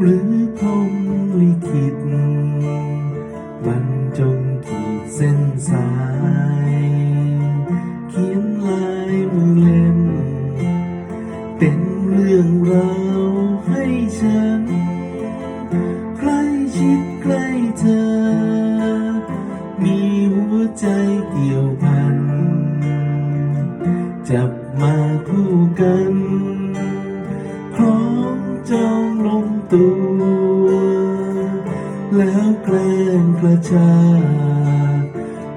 หรือพรมลิขิตมันจงขีดเส้นสาย เขียนลายมือเล่นเป็นเรื่องราวให้ฉัน ใกล้ชิดใกล้เธอ มีหัวใจเกี่ยวพันจับ ตัว แล้วแกล้งกระชาก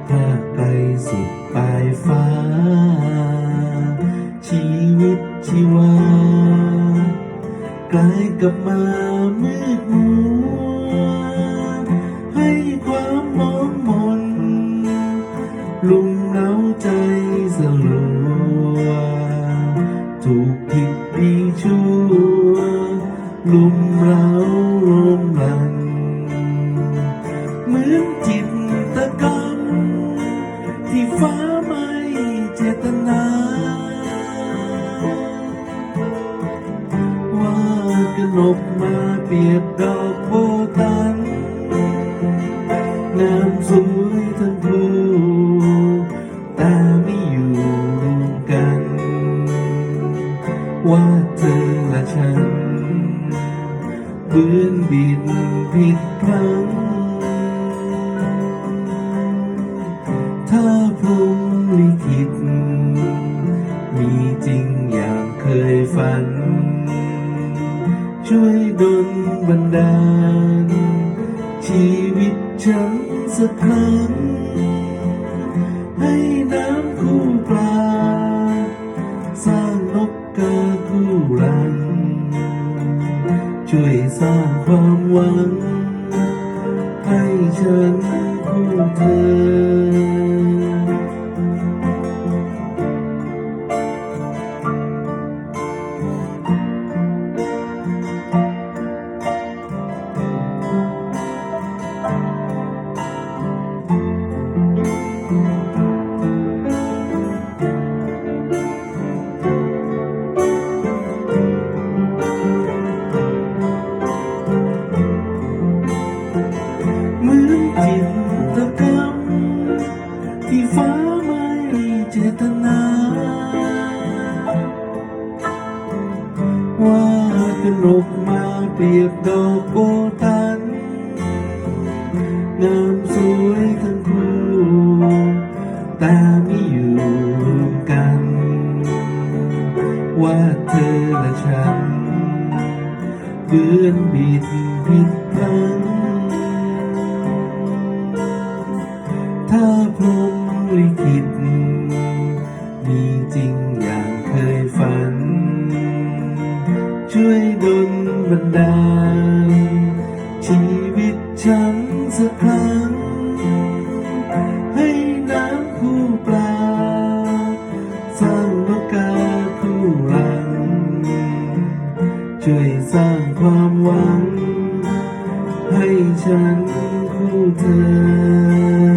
ภาไกลสุดปลายฟ้า ชีวิตชีวากลายกลับมามืดมัวให้ความมองมนลุมเร้าใจสลัวถูกผิดดีชั่วลุม มือนจิตกรรม ที่ฟ้าไม่เจตนา ว่ากนกมาเปียบดอกโบตันงามสวยทั้งคู่แต่ไม่อยู่รวมกัน ว่าเธอและฉันเบือนบินผิดพลัง ฝัน ช่วยดลบันดาล ชีวิตฉันสักครั้ง ให้น้ำคู่ปลา สร้างนกกาคู่รัง ช่วยสร้างความหวัง ให้ฉันคู่เธอ ไม่เจตนา ว่ากนกมาเปรียบดอกโบตันงามสวยทั้งคู่ แต่ไม่อยู่กัน ว่าเธอและฉันเบือนบิดผิด จริงอย่างเคยฝัน ช่วยดลบันดาลชีวิตฉันสักครั้ง ให้น้ำคู่ปลาสร้างนกกาคู่รัง ช่วยสร้างความหวัง ให้ฉันคู่เธอ